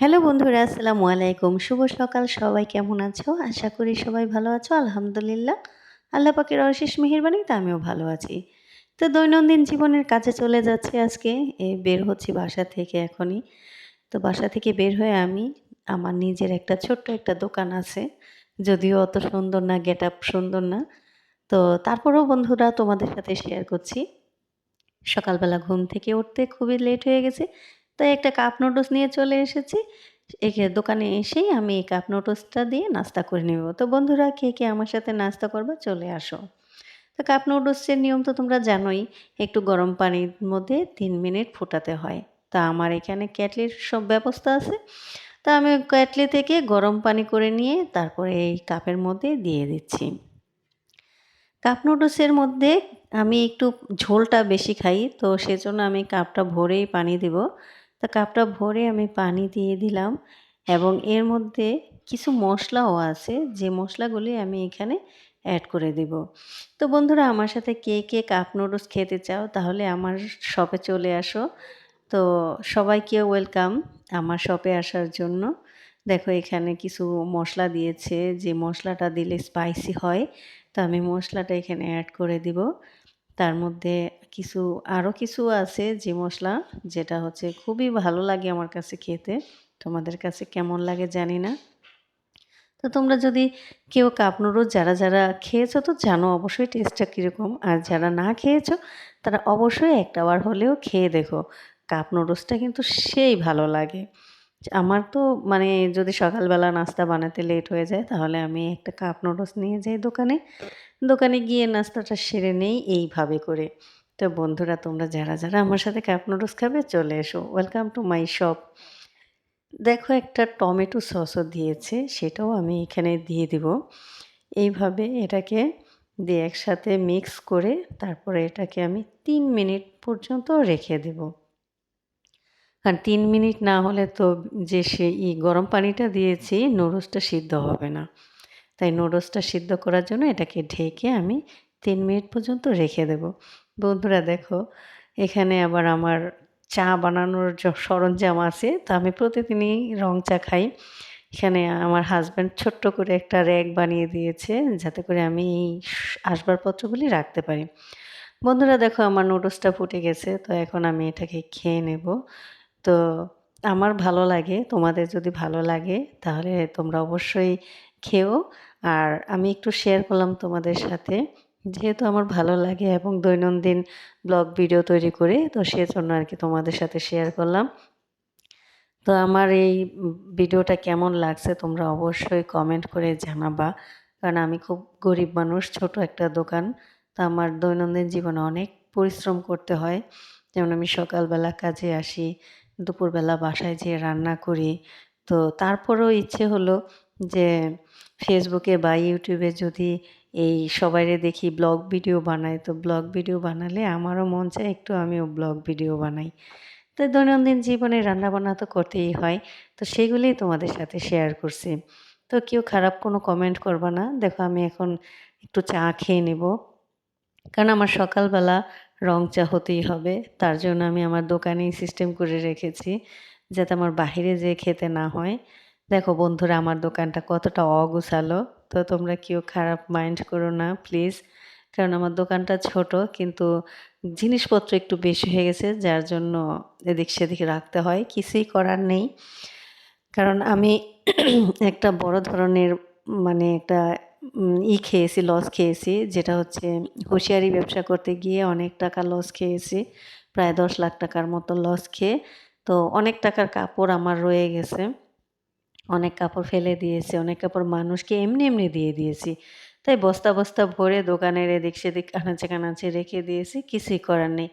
Hello বন্ধুরা, আসসালামু আলাইকুম। শুভ সকাল, সবাই কেমন আছো? আশা করি সবাই ভালো আছো, আলহামদুলিল্লাহ। আল্লাহ পাকের অশেষ মেহেরবানিতে আমিও ভালো আছি। তো দৈনন্দিন জীবনের কাজে চলে যাচ্ছে আজকে, এ বের হচ্ছি বাসা থেকে এখনই। তো বাসা থেকে বের হয়ে আমি, আমার নিজের একটা ছোট্ট একটা দোকান আছে। যদিও অত সুন্দর না গেট আপ সুন্দর না। তো তারপরেও বন্ধুরা তোমাদের সাথে শেয়ার করছি। সকালবেলা ঘুম থেকে উঠতে খুবই লেট হয়ে গেছে। তাই একটা কাপ নুডলস নিয়ে চলে এসেছি। একে দোকানে এসেই আমি এই কাপ নুডলসটা দিয়ে নাস্তা করে নেব। তো বন্ধুরা, কে কে আমার সাথে নাস্তা করবে চলে আসো। তো কাপ নুডলসের নিয়ম তো তোমরা জানোই, একটু গরম পানির মধ্যে তিন মিনিট ফোটাতে হয়। তা আমার এখানে ক্যাটলির সব ব্যবস্থা আছে। তা আমি ক্যাটলি থেকে গরম পানি করে নিয়ে তারপরে এই কাপের মধ্যে দিয়ে দিচ্ছি। কাপ নুডলসের মধ্যে আমি একটু ঝোলটা বেশি খাই, তো সেজন্য আমি কাপটা ভরেই পানি দেব। তা কাপটা ভরে আমি পানি দিয়ে দিলাম এবং এর মধ্যে কিছু মশলাও আছে, যে মশলাগুলি আমি এখানে অ্যাড করে দেব। তো বন্ধুরা, আমার সাথে কে কে কাপ নুডলস খেতে চাও তাহলে আমার শপে চলে আসো। তো সবাইকে ওয়েলকাম আমার শপে আসার জন্য। দেখো, এখানে কিছু মশলা দিয়েছে, যে মশলাটা দিলে স্পাইসি হয়, তো আমি মশলাটা এখানে অ্যাড করে দিব। তার মধ্যে কিছু আরও কিছু আছে যে মশলা যেটা হচ্ছে খুবই ভালো লাগে আমার কাছে খেতে। তোমাদের কাছে কেমন লাগে জানি না। তো তোমরা যদি কেউ কাপ নুডলস যারা যারা খেয়েছো তো জানো অবশ্যই টেস্টটা কীরকম। আর যারা না খেয়েছো তারা অবশ্যই একটা বার হলেও খেয়ে দেখো। কাপ নুডলসটা কিন্তু সেই ভালো লাগে। আমার তো মানে যদি সকালবেলা নাস্তা বানাতে লেট হয়ে যায়, তাহলে আমি একটা কাপ নুডলস নিয়ে যাই দোকানে। দোকানে গিয়ে নাস্তাটা সেরে নেই, এইভাবে করে। তো বন্ধুরা, তোমরা যারা যারা আমার সাথে কাপ নুডলস খাবে, চলে এসো। ওয়েলকাম টু মাই শপ দেখো, একটা টমেটো সসও দিয়েছে, সেটাও আমি এখানে দিয়ে দিব। এইভাবে এটাকে দিয়ে একসাথে মিক্স করে, তারপরে এটাকে আমি তিন মিনিট পর্যন্ত রেখে দেব। কারণ তিন মিনিট না হলে তো যে সে ই গরম পানিটা দিয়েছি, নুডলসটা সিদ্ধ হবে না। তাই নুডলসটা সিদ্ধ করার জন্য এটাকে ঢেকে আমি তিন মিনিট পর্যন্ত রেখে দেব। বন্ধুরা দেখো, এখানে আবার আমার চা বানানোর সরঞ্জাম আছে। তো আমি প্রতিদিনই রং চা খাই। এখানে আমার হাজব্যান্ড ছোট্ট করে একটা র্যাক বানিয়ে দিয়েছে, যাতে করে আমি এই আসবাবপত্রগুলি রাখতে পারি। বন্ধুরা দেখো, আমার নুডলসটা ফুটে গেছে। তো এখন আমি এটাকে খেয়ে নেব। তো আমার ভালো লাগে, তোমাদের যদি ভালো লাগে তাহলে তোমরা অবশ্যই খেও। আর আমি একটু শেয়ার করলাম তোমাদের সাথে, যেহেতু আমার ভালো লাগে এবং দৈনন্দিন ব্লগ ভিডিও তৈরি করে, তো সেজন্য আর কি তোমাদের সাথে শেয়ার করলাম। তো আমার এই ভিডিওটা কেমন লাগছে তোমরা অবশ্যই কমেন্ট করে জানাবা, কারণ আমি খুব গরিব মানুষ, ছোট একটা দোকান, তো আমার দৈনন্দিন জীবনে অনেক পরিশ্রম করতে হয়। যেমন আমি সকালবেলা কাজে আসি দুপুরবেলা বাসায় যেয়ে রান্না করি। তো তারপরেও ইচ্ছে হলো যে ফেসবুকে বা ইউটিউবে যদি এই সবাইরে দেখি ব্লগ ভিডিও বানায় তো ব্লগ ভিডিও বানালে আমারও মন চায় একটু আমিও ব্লগ ভিডিও বানাই। তো দৈনন্দিন জীবনে রান্নাবান্না তো করতেই হয়, তো সেগুলোই তোমাদের সাথে শেয়ার করছি। তো কেউ খারাপ কোনো কমেন্ট করবা না। দেখো আমি এখন একটু চা খেয়ে নেব। কারণ আমার সকালবেলা রং চা হতেই হবে। তার জন্য আমি আমার দোকানেই সিস্টেম করে রেখেছি, যাতে আমার বাহিরে যেয়ে খেতে না হয়। দেখো বন্ধুরা, আমার দোকানটা কতটা অগুছালো। তো তোমরা কেউ খারাপ মাইন্ড করো না প্লিজ কারণ আমার দোকানটা ছোট, কিন্তু জিনিসপত্র একটু বেশি হয়ে গেছে, যার জন্য এদিক সেদিক রাখতে হয়। কিছুই করার নেই। কারণ আমি একটা বড় ধরনের মানে একটা ই খেয়েছি লস খেয়েছি, যেটা হচ্ছে হুঁশিয়ারি ব্যবসা করতে গিয়ে অনেক টাকা লস খেয়েছি, প্রায় দশ লাখ টাকার মতো লস খেয়ে, তো অনেক টাকার কাপড় আমার রয়ে গেছে, অনেক কাপড় ফেলে দিয়েছি, অনেক কাপড় মানুষকে এমনি এমনি দিয়ে দিয়েছি, তাই বস্তা বস্তা ভরে দোকানের এদিক সেদিক আনাচে কানাচে রেখে দিয়েছি, কিছুই করার নেই।